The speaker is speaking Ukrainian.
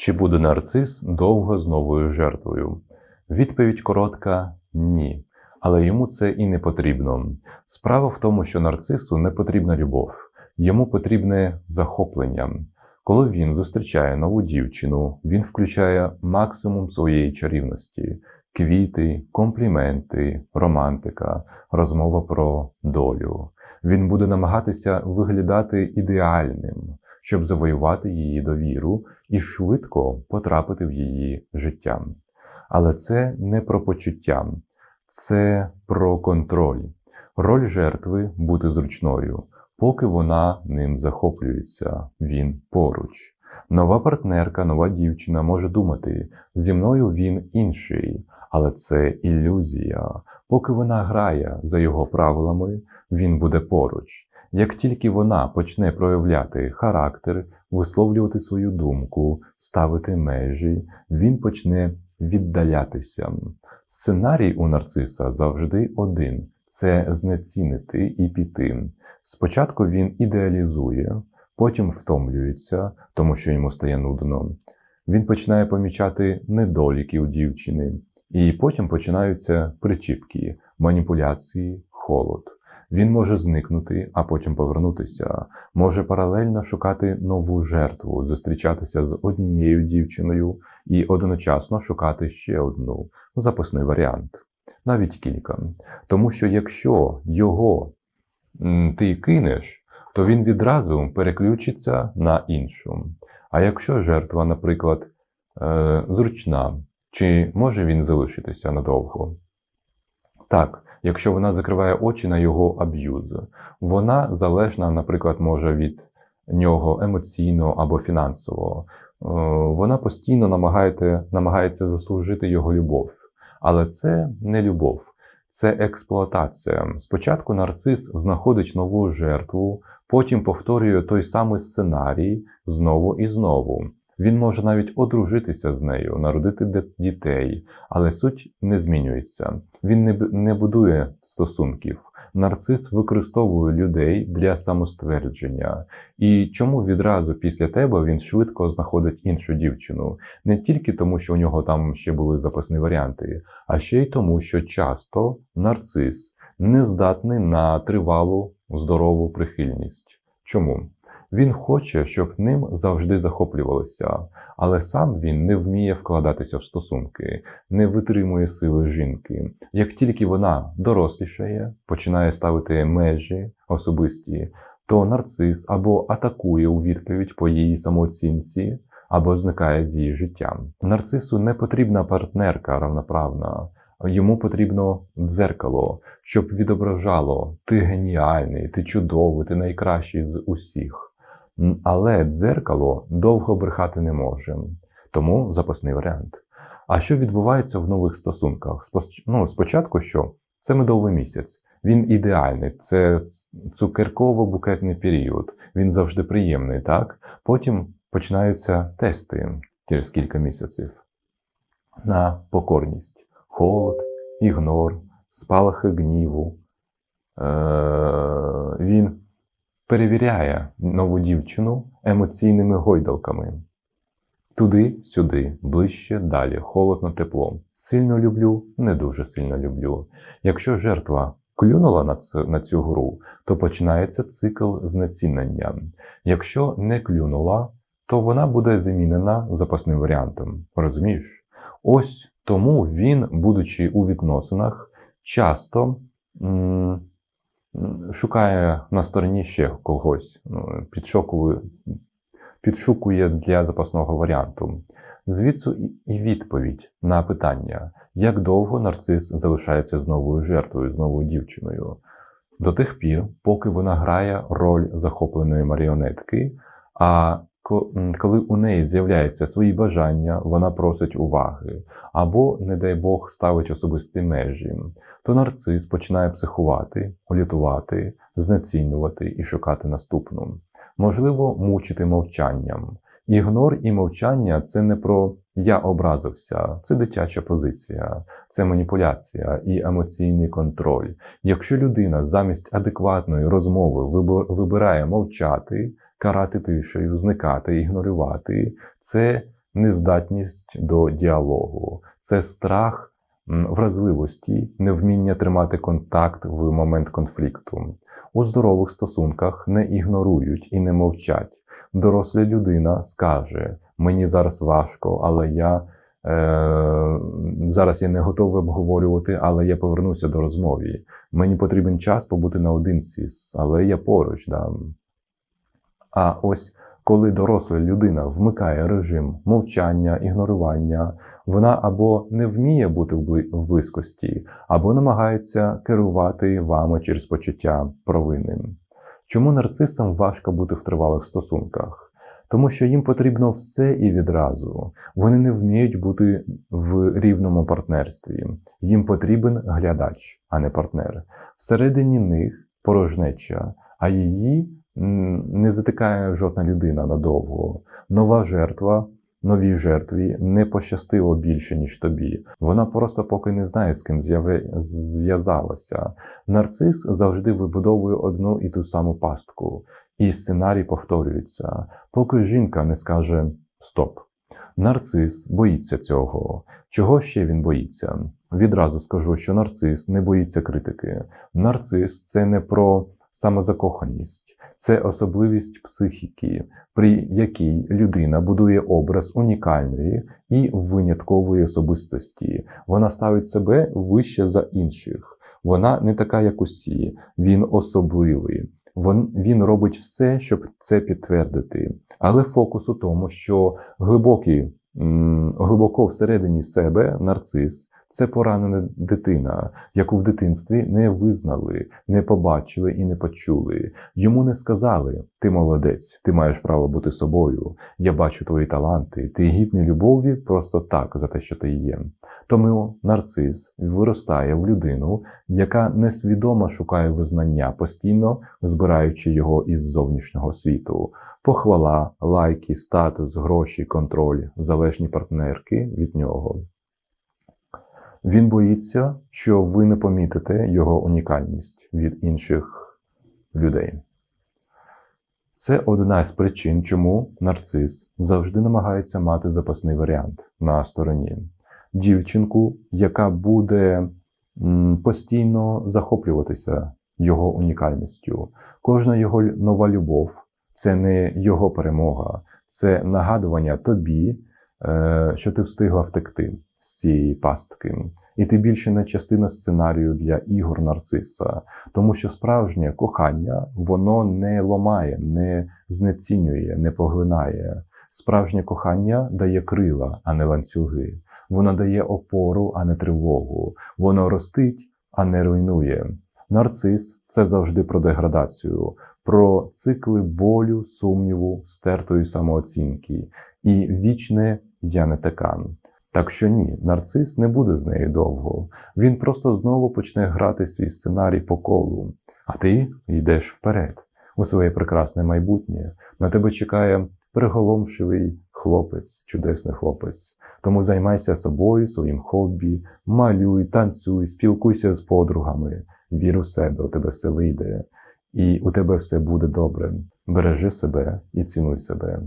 Чи буде нарцис довго з новою жертвою? Відповідь коротка ні. Але йому це і не потрібно. Справа в тому, що нарцису не потрібна любов, йому потрібне захоплення. Коли він зустрічає нову дівчину, він включає максимум своєї чарівності: квіти, компліменти, романтика, розмова про долю. Він буде намагатися виглядати ідеальним, щоб завоювати її довіру і швидко потрапити в її життя. Але це не про почуття, це про контроль. Роль жертви бути зручною, поки вона ним захоплюється, він поруч. Нова партнерка, нова дівчина може думати, зі мною він інший, але це ілюзія. Поки вона грає за його правилами, він буде поруч. Як тільки вона почне проявляти характер, висловлювати свою думку, ставити межі, він почне віддалятися. Сценарій у нарциса завжди один це знецінити і піти. Спочатку він ідеалізує, потім втомлюється, тому що йому стає нудно. Він починає помічати недоліки у дівчини, і потім починаються причіпки, маніпуляції, холод. Він може зникнути, а потім повернутися, може паралельно шукати нову жертву, зустрічатися з однією дівчиною і одночасно шукати ще одну запасний варіант, навіть кілька. Тому що якщо його ти кинеш, то він відразу переключиться на іншу. А якщо жертва, наприклад, е, зручна, чи може він залишитися надовго? Так, якщо вона закриває очі на його аб'юз, вона залежна, наприклад, може від нього емоційно або фінансово. Е, вона постійно намагається, намагається заслужити його любов. Але це не любов, це експлуатація. Спочатку нарцис знаходить нову жертву, потім повторює той самий сценарій знову і знову. Він може навіть одружитися з нею, народити дітей, але суть не змінюється. Він не, не будує стосунків. Нарцис використовує людей для самоствердження. І чому відразу після тебе він швидко знаходить іншу дівчину? Не тільки тому, що у нього там ще були запасні варіанти, а ще й тому, що часто нарцис не здатний на тривалу здорову прихильність. Чому? Він хоче, щоб ним завжди захоплювалися, але сам він не вміє вкладатися в стосунки, не витримує сили жінки. Як тільки вона дорослішає, починає ставити межі особисті, то нарцис або атакує у відповідь по її самооцінці, або зникає з її життям. Нарцису не потрібна партнерка равноправна. Йому потрібно дзеркало, щоб відображало ти геніальний, ти чудовий, ти найкращий з усіх. Але дзеркало довго брехати не може, тому запасний варіант. А що відбувається в нових стосунках? Ну, Спочатку що? Це медовий місяць. Він ідеальний, це цукерково-букетний період. Він завжди приємний, так? Потім починаються тести через кілька місяців на покорність, холод, ігнор, спалахи гніву. Е, Він перевіряє нову дівчину емоційними гойдалками. Туди, сюди, ближче, далі, холодно, тепло. Сильно люблю, не дуже сильно люблю. Якщо жертва клюнула на цю, на цю гру, то починається цикл знецінення. Якщо не клюнула, то вона буде замінена запасним варіантом. Розумієш? Ось тому він, будучи у відносинах, часто м шукає на стороні ще когось, ну, підшукує, підшукує для запасного варіанту. Звідси і відповідь на питання, як довго нарцис залишається з новою жертвою, з новою дівчиною. До тих пір, поки вона грає роль захопленої маріонетки, а коли у неї з'являються свої бажання, вона просить уваги, або, не дай Бог, ставить особисті межі, то нарцис починає психувати, олітувати, знецінювати і шукати наступну. Можливо, мучити мовчанням. Ігнор і мовчання це не про я образився, це дитяча позиція, це маніпуляція і емоційний контроль. Якщо людина замість адекватної розмови вибирає мовчати, карати тишею, зникати, ігнорувати, це нездатність до діалогу, це страх вразливості, невміння тримати контакт в момент конфлікту. У здорових стосунках не ігнорують і не мовчать. Доросла людина скаже: мені зараз важко, але я е, зараз я не готовий обговорювати, але я повернуся до розмови. Мені потрібен час побути наодинці, але я поруч. Да. А ось коли доросла людина вмикає режим мовчання, ігнорування, вона або не вміє бути в близькості, або намагається керувати вами через почуття провини. Чому нарцисам важко бути в тривалих стосунках? Тому що їм потрібно все і відразу. Вони не вміють бути в рівному партнерстві. Їм потрібен глядач, а не партнер. Всередині них порожнеча, а її не затикає жодна людина надовго. Нова жертва, новій жертві не пощастило більше, ніж тобі. Вона просто поки не знає, з ким зв'язалася. Нарцис завжди вибудовує одну і ту саму пастку, і сценарій повторюється, поки жінка не скаже Стоп. Нарцис боїться цього. Чого ще він боїться? Відразу скажу, що нарцис не боїться критики. Нарцис це не про самозакоханість, це особливість психіки, при якій людина будує образ унікальної і виняткової особистості. Вона ставить себе вище за інших. Вона не така, як усі, він особливий. Він робить все, щоб це підтвердити. Але фокус у тому, що глибокий, глибоко всередині себе нарцис це поранена дитина, яку в дитинстві не визнали, не побачили і не почули. Йому не сказали: ти молодець, ти маєш право бути собою. Я бачу твої таланти, ти гідний любові просто так за те, що ти є. Тому нарцис виростає в людину, яка несвідомо шукає визнання, постійно збираючи його із зовнішнього світу. Похвала, лайки, статус, гроші, контроль, залежні партнерки від нього. Він боїться, що ви не помітите його унікальність від інших людей. Це одна з причин, чому нарцис завжди намагається мати запасний варіант на стороні. Дівчинку, яка буде постійно захоплюватися його унікальністю. Кожна його нова любов це не його перемога, це нагадування тобі, що ти встигла втекти з цієї пастки. І ти більше не частина сценарію для ігор нарциса, тому що справжнє кохання воно не ломає, не знецінює, не поглинає. Справжнє кохання дає крила, а не ланцюги. Воно дає опору, а не тривогу. Воно ростить, а не руйнує. Нарцис це завжди про деградацію, про цикли болю, сумніву, стертої самооцінки і вічне я не такан. Так що ні, нарцис не буде з нею довго. Він просто знову почне грати свій сценарій по колу, а ти йдеш вперед у своє прекрасне майбутнє. На тебе чекає приголомшивий хлопець, чудесний хлопець. Тому займайся собою, своїм хобі, малюй, танцюй, спілкуйся з подругами. Вір у себе, у тебе все вийде, і у тебе все буде добре. Бережи себе і цінуй себе.